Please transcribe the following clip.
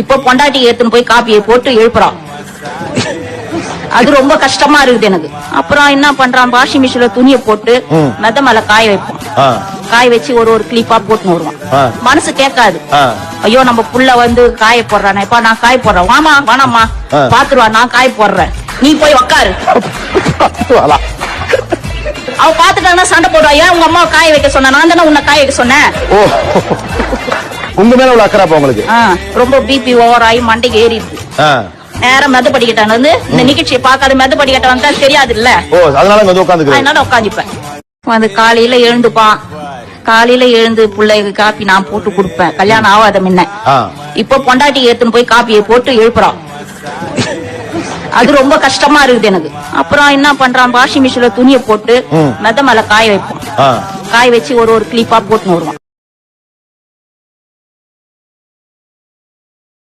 இப்போ பொண்டாட்டி ஏத்துன்னு போய் காப்பியை போட்டு எழுப்புறான் அது ரொம்ப கஷ்டமா இருக்குது எனக்கு. அப்புறம் என்ன பண்றான்? வாஷிங் மிஷின்ல துணியை போட்டு ம். மெத்த மேல காய வைப்போம் காய வச்சு ஒரு ஒரு கிளிப்பா போட்டுன்னு வருவான். மனசு கேட்காது. ஐயோ நம்ம புள்ள வந்து காய போடுறானே. இப்ப நான் காய போடுறேன். வாமா ஆ. பாத்துருவா நான் காய போடுறேன். நீ போய் உக்காரு. அவ பாத்துட்டாங்கன்னா சண்டை போடுவா. ஏன் உங்க அம்மா காய வைக்க சொன்ன? நான் தானே உன்னை காய வைக்க சொன்னேன். உங்க மேல உள்ள அக்கறை உங்களுக்கு? ரொம்ப பிபி ஓவர் ஆகி மண்டைக்கு ஏறிடுது. நேரம் மெத படிக்கட்டான் வந்து இந்த நிகழ்ச்சியை பார்க்காத மெத படிக்கட்ட வந்தா தெரியாது இல்ல ஓ அதனால வந்து உட்காந்துக்கிறேன் அதனால உட்காந்துப்பேன். வந்து காலையில எழுந்துப்பான் காலையில எழுந்து பிள்ளைக்கு காப்பி நான் போட்டு கொடுப்பேன். கல்யாணம் ஆகாத முன்ன. இப்போ பொண்டாட்டி ஏத்துன்னு போய் காப்பியை போட்டு எழுப்புறான் அது ரொம்ப கஷ்டமா இருக்குது எனக்கு. அப்புறம் என்ன பண்றான்? வாஷிங் மிஷின்ல துணியை போட்டு ம். மெத்த மேல காய வைப்போம். காய வச்சு ஒரு ஒரு கிளிப்பா போட்டுன்னு வருவான்.